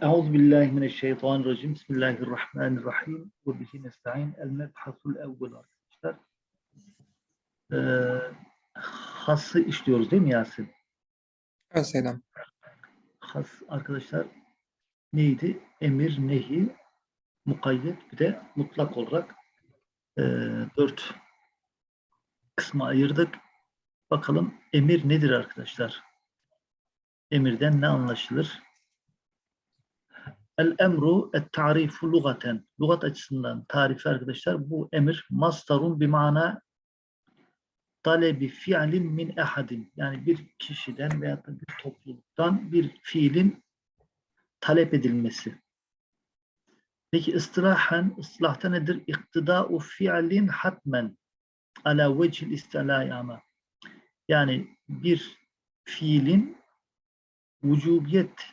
Euzu billahi mineşşeytanirracim. Bismillahirrahmanirrahim. Ve bihi nestaîn. El mebhasul evvel arkadaşlar. Ee, hası işliyoruz değil mi Yasin? Evet selam. Has arkadaşlar neydi? Emir, nehi, mukayyet bir de mutlak olarak e, dört kısma ayırdık. Bakalım emir nedir arkadaşlar? Emirden ne anlaşılır? El emru et tarifu lugaten. Lugat açısından tarifi arkadaşlar bu emir mastarun bir mana talebi fiilin min ehadin. Yani bir kişiden veya da bir topluluktan bir fiilin talep edilmesi. Peki ıstılahen, ıstılahta nedir? İktida'u fiilin hatmen ala vecil istilai ama. Yani bir fiilin vücubiyet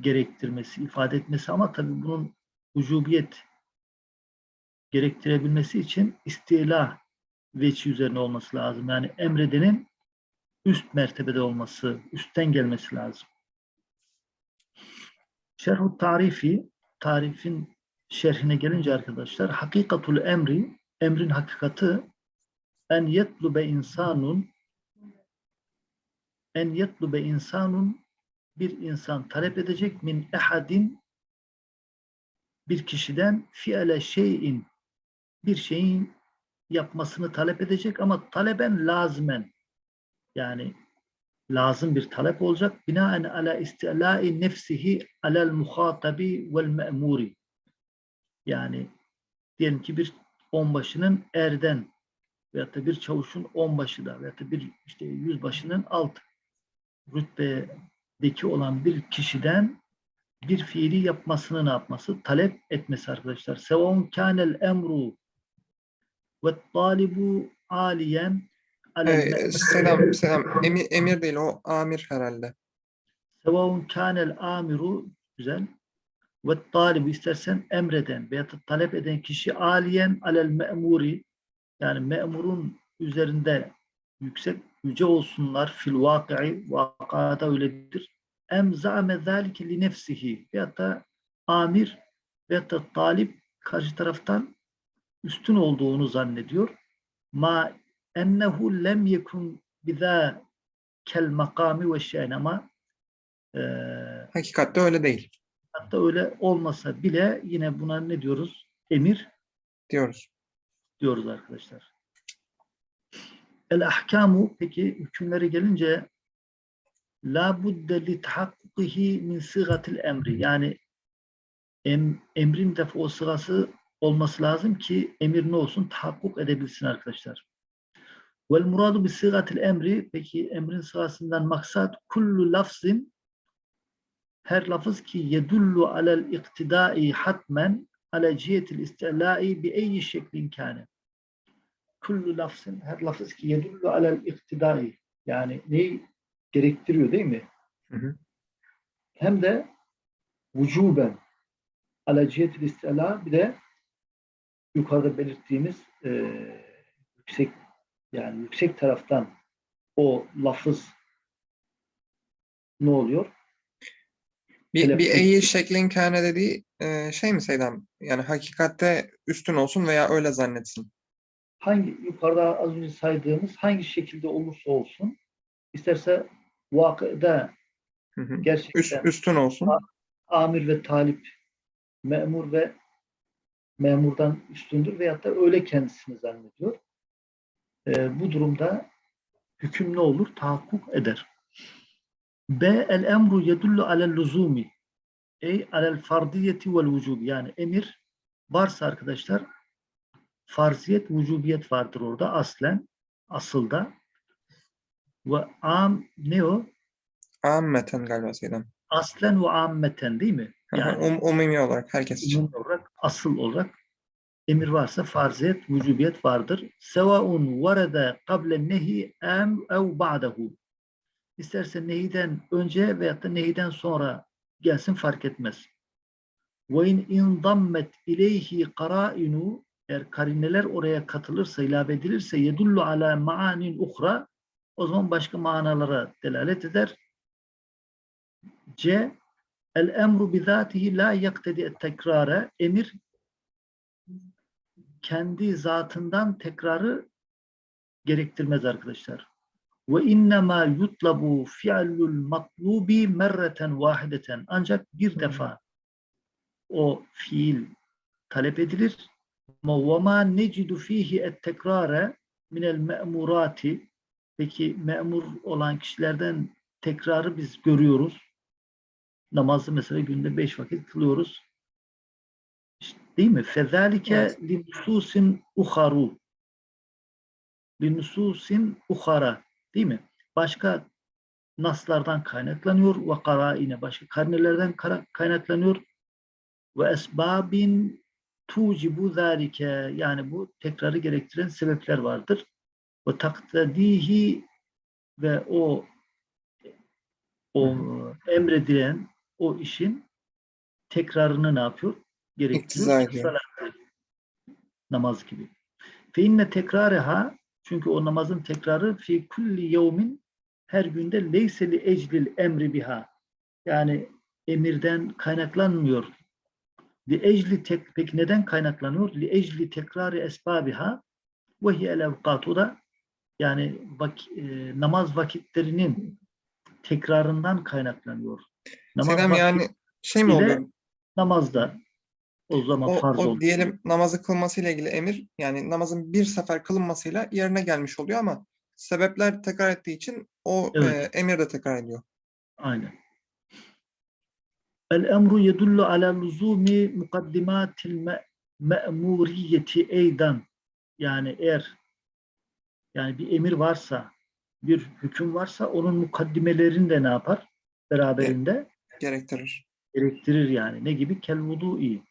gerektirmesi, ifade etmesi ama tabii bunun vücubiyet gerektirebilmesi için istila veçi üzerine olması lazım. Yani emredenin üst mertebede olması, üstten gelmesi lazım. Şerhu tarifi, tarifin şerhine gelince arkadaşlar, hakikatul emri, emrin hakikati en yetlube insanun en yetlube insanun bir insan talep edecek min ehadin bir kişiden fiile şeyin bir şeyin yapmasını talep edecek ama taleben lazimen yani lazım bir talep olacak. Binaen ala istilai nefsihi alel muhatabi vel me'muri. Yani diyelim ki bir onbaşının erden veyahut da bir çavuşun onbaşı da veyahut da bir işte yüzbaşının alt rütbedeki olan bir kişiden bir fiili yapmasını ne yapması? Talep etmesi arkadaşlar. Sevon kânel emru ve talibu aliyen Ee, selam, selam. Emir, emir değil o amir herhalde. Sevavun kânel amiru güzel ve talibu istersen emreden veya talep eden kişi aliyen alel me'muri yani me'murun üzerinde yüksek yüce olsunlar fil vaki'i vakada öyledir. Em za'me zâlike li nefsihi veyahut da amir veyahut da talip karşı taraftan üstün olduğunu zannediyor. Ma ennehu lem yekun bizâ kel makami ve şe'n ama eee Hakikatte öyle değil hatta öyle olmasa bile yine buna ne diyoruz? Emir diyoruz. diyoruz arkadaşlar. El ahkamu peki hükümlere gelince la budde li tahakkukihi min sıgatil emri. Yani em, emrin defa o sırası olması lazım ki emir ne olsun? Tahakkuk edebilsin arkadaşlar. Vel muradu bi sıgatil emri. Peki emrin sırasından maksat kullu lafzin her lafız ki yedullu alel iktidai hatmen ala cihetil istilai bi eyyi şeklin kâne kullu lafzın her lafız ki yedullu alel iktidai yani neyi gerektiriyor değil mi? Hı hı. Hem de vücuben ala cihetil istila bir de yukarıda belirttiğimiz e, yüksek yani yüksek taraftan o lafız ne oluyor? Bir, bir Telaffuz- eyi şeklin kâne dediği e, şey mi Seydam? Yani hakikatte üstün olsun veya öyle zannetsin. Hangi yukarıda az önce saydığımız hangi şekilde olursa olsun isterse vakıda hı. Üst, gerçekten üstün olsun. amir ve talip memur ve memurdan üstündür veyahut da öyle kendisini zannediyor. Ee, bu durumda hüküm ne olur? Tahakkuk eder. B. El emru yedullu alel luzumi ey alel fardiyeti vel vücubi yani emir varsa arkadaşlar farziyet, vücubiyet vardır orada aslen, asılda. Ve am ne o? Ammeten galiba Seydam. Aslen ve ammeten değil mi? Yani Um, umumi olarak herkes için. olarak, asıl olarak emir varsa farziyet, vücubiyet vardır. Sevaun varada kable nehi em ev ba'dahu. İsterse nehiden önce veyahut da nehiden sonra gelsin fark etmez. Ve in indammet ileyhi qara'inu eğer karineler oraya katılırsa, ilave edilirse yedullu ala maanin uhra o zaman başka manalara delalet eder. C El emru bizatihi la yaktedi et tekrara. Emir kendi zatından tekrarı gerektirmez arkadaşlar. Ve innema yutlabu fi'lul matlubi merreten vahideten. Ancak bir defa o fiil talep edilir. Necidu fihi et tekrara minel me'murati. Peki memur olan kişilerden tekrarı biz görüyoruz. Namazı mesela günde beş vakit kılıyoruz. İşte değil mi? Nususin uharu. Li nususin uhara. Değil mi? Başka naslardan kaynaklanıyor ve karaine. Başka karnelerden kaynaklanıyor. Ve esbabin tucibu zalike. Yani bu tekrarı gerektiren sebepler vardır. Ve taktadihi ve o o emredilen o işin tekrarını ne yapıyor? Gerektiriyor. Namaz gibi. Fe inne tekrareha çünkü o namazın tekrarı fi kulli yevmin her günde leyse li eclil emri biha. Yani emirden kaynaklanmıyor. Li ecli tek, peki neden kaynaklanıyor? Li ecli tekrarı esbabiha ve hiyel evkatu da yani vak, e, namaz vakitlerinin tekrarından kaynaklanıyor. Namaz Selam yani şey mi oluyor? namazda o zaman O, farz o oldu. diyelim namazı kılmasıyla ilgili emir yani namazın bir sefer kılınmasıyla yerine gelmiş oluyor ama sebepler tekrar ettiği için o Evet. e, emir de tekrar ediyor. Aynen. El emru yedullu ala luzumi mukaddimatil me- me'muriyeti eydan. Yani eğer yani bir emir varsa, bir hüküm varsa onun mukaddimelerini de ne yapar? Beraberinde Gerektirir. gerektirir yani. Ne gibi? Kel vudu'i.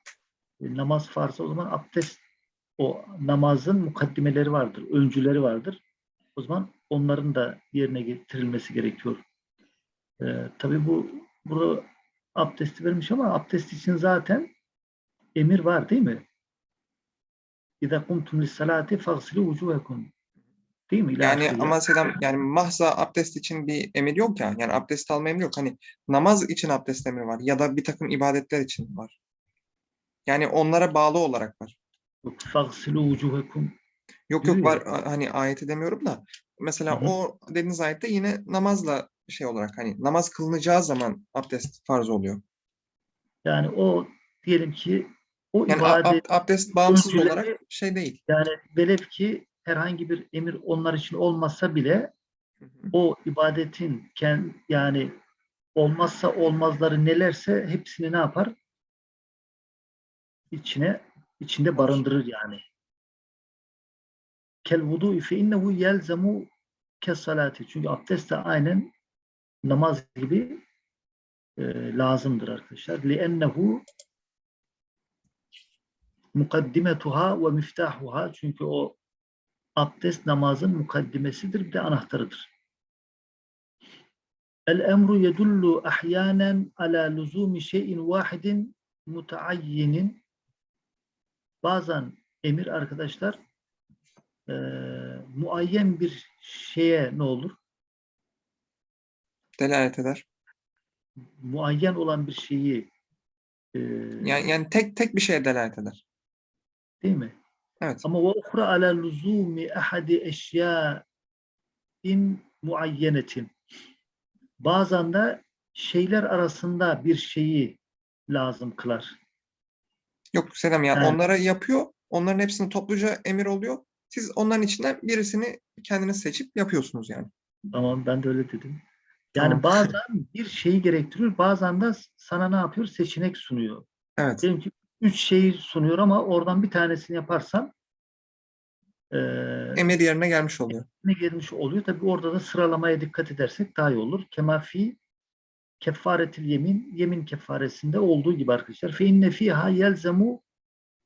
E, namaz farz o zaman abdest o namazın mukaddimeleri vardır, öncüleri vardır. O zaman onların da yerine getirilmesi gerekiyor. Ee, tabii bu burada abdesti vermiş ama abdest için zaten emir var değil mi? İza kumtum lis-salati faghsilu vujuhakum. Değil mi? İlâ Yani ama selam yani mahza abdest için bir emir yok ya. Yani abdest alma emri yok. Hani namaz için abdest emri var ya da bir takım ibadetler için var. Yani onlara bağlı olarak var. faghsilu vujuhakum. Yok yok var hani ayeti demiyorum da mesela Hı hı. o dediğiniz ayette yine namazla şey olarak hani namaz kılınacağı zaman abdest farz oluyor. Yani o diyelim ki o Yani ibadet ab- abdest bağımsız öncüleri- olarak şey değil. yani velev ki herhangi bir emir onlar için olmasa bile o ibadetin kend, yani olmazsa olmazları nelerse hepsini ne yapar? İçine içinde barındırır yani. Kel vudu fe innehu yelzemu kes salati. Çünkü abdest de aynen namaz gibi e, lazımdır arkadaşlar. Ennehu mukaddimetuha ve. Çünkü o abdest namazın mukaddimesidir bir de anahtarıdır. El emru yedullu ahyanen ala luzumi şeyin vahidin mutaayyinin bazen emir arkadaşlar eee muayyen bir şeye ne olur? Delalet eder. Muayyen olan bir şeyi eee, Yani, yani tek tek bir şeye delalet eder. değil mi? Evet. Ama ve uhra ala luzumi ahadi eşya'in muayyenetin. Bazen de şeyler arasında bir şeyi lazım kılar. Yok Selam yani Evet. onlara yapıyor. Onların hepsini topluca emir oluyor. Siz onların içinden birisini kendiniz seçip yapıyorsunuz yani. Tamam ben de öyle dedim. Yani Tamam. bazen bir şeyi gerektiriyor, bazen de sana ne yapıyor? Seçenek sunuyor. Evet. Diyelim ki üç şeyi sunuyor ama oradan bir tanesini yaparsan eee Emir yerine gelmiş oluyor. ne gelmiş oluyor. Tabi orada da sıralamaya dikkat edersek daha iyi olur. Kemafi kefaretil yemin, yemin kefaresinde olduğu gibi arkadaşlar. Fe inne fiha yelzemu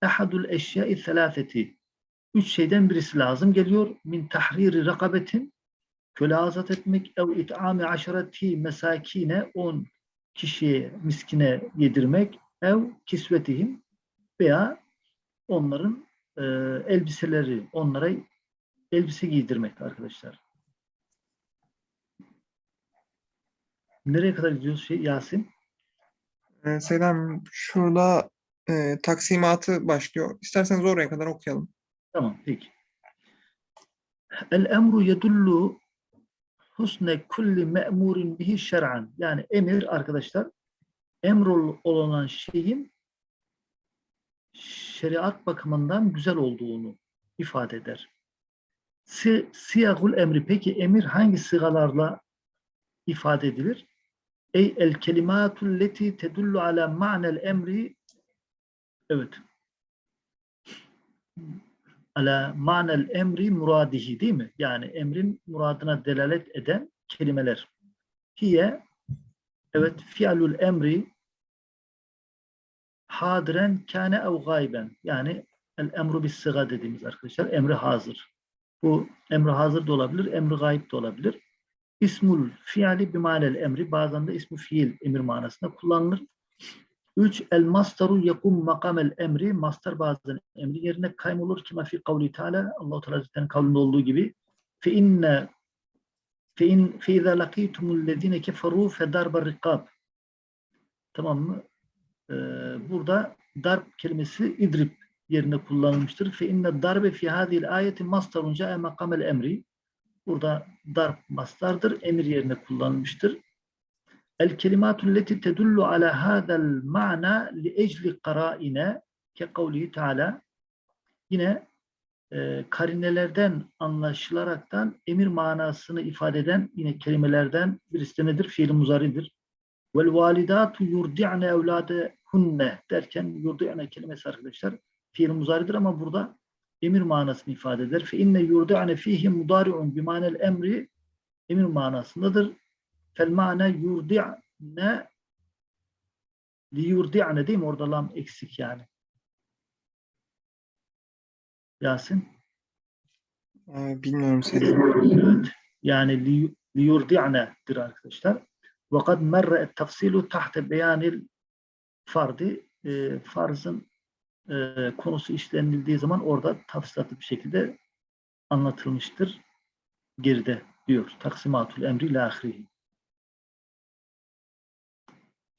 ehadul eşyai selâfeti. Üç şeyden birisi lazım geliyor. Min tahriri rakabetin köle azat etmek ev it'ami aşareti mesakine on kişiye miskine yedirmek ev kisvetihim veya onların e, elbiseleri onlara elbise giydirmek arkadaşlar. Nereye kadar gidiyoruz şey Yasin? Ee, Selam, şurada e, taksimatı başlıyor. İsterseniz oraya kadar okuyalım. Tamam peki. El emru yedullu husne kulli me'murin bihi şer'an. Yani emir arkadaşlar emrol olan şeyin şeriat bakımından güzel olduğunu ifade eder. Si, siyagul emri. Peki emir hangi sigalarla ifade edilir? Ey el kelimatul leti tedullu ala ma'nel emri Evet. Ala ma'nel emri muradihi değil mi? Yani emrin muradına delalet eden kelimeler. Hiye evet fi'lul emri hadiren kâne ev gayben. Yani el emru bis sıga dediğimiz arkadaşlar emri hazır. Bu emri hazır da olabilir, emri gayb de olabilir. İsmul fiili bimanel emri bazen de ismi fiil emir manasında kullanılır. Üç, el mastaru yakum makamel emri. Mastar bazen emri yerine kaymolur. Kima fi kavli teala. Allah-u Teala Hazretleri'nin kavlinde olduğu gibi. Fe inne fe in fe izâ lakîtumul lezîne keferû fe darba rikab. Tamam mı? Ee, burada darp kelimesi idrib yerine kullanılmıştır. Fe inne darbe fi hadhihi ayeti mastarun ca'e makamel emri. Burada darp mastardır. Emir yerine kullanılmıştır. El kelimatul leti tedullu ala hadal ma'na li ecli qara'ine ke kavlihi teala yine e, karinelerden anlaşılaraktan emir manasını ifade eden yine kelimelerden birisi de nedir? Fiil muzaridir. Vel validatu yurdi'ne evladehunne derken yurdi'ne kelimesi arkadaşlar fiil muzaridir ama burada emir manasını ifade eder. Fe inne yurdi'ne fihi mudari'un bimanel emri emir manasındadır. Fel ma'ne yurdi'ne li yurdi'ne değil mi? Orada lam eksik yani. Yasin. Ee, bilmiyorum Selam. Evet. Yani li, li yurdi'ne'dir arkadaşlar. Ve kad merre tafsilu tahte beyanil fardi. E, farzın e, konusu işlenildiği zaman orada tafsilatlı bir şekilde anlatılmıştır. Geride diyor. Taksimatul emri la ahirihi.